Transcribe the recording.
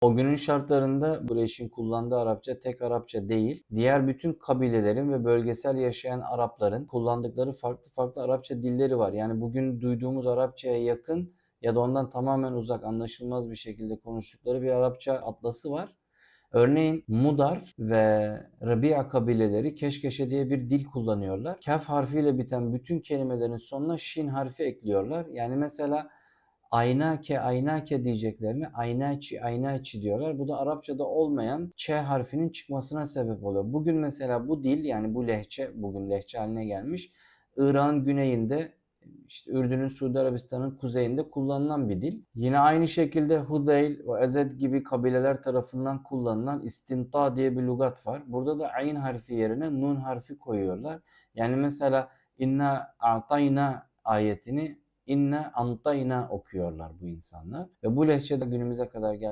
O günün şartlarında Kureyş'in kullandığı Arapça tek Arapça değil, diğer bütün kabilelerin ve bölgesel yaşayan Arapların kullandıkları farklı farklı Arapça dilleri var. Yani bugün duyduğumuz Arapçaya yakın ya da ondan tamamen uzak, anlaşılmaz bir şekilde konuştukları bir Arapça atlası var. Örneğin Mudar ve Rabia kabileleri Keşkeşe diye bir dil kullanıyorlar. Kaf harfiyle biten bütün kelimelerin sonuna şin harfi ekliyorlar. Yani mesela aynake aynake diyeceklerine aynaçi aynaçi diyorlar. Bu da Arapçada olmayan ç harfinin çıkmasına sebep oluyor. Bugün mesela bu dil yani bu lehçe bugün lehçe haline gelmiş. İran güneyinde işte Ürdün'ün Suudi Arabistan'ın kuzeyinde kullanılan bir dil. Yine aynı şekilde Hudeyl ve Ezed gibi kabileler tarafından kullanılan istinta diye bir lügat var. Burada da ayn harfi yerine nun harfi koyuyorlar. Yani mesela inna a'tayna ayetini inna antayna okuyorlar bu insanlar. Ve bu lehçede günümüze kadar gelmiş.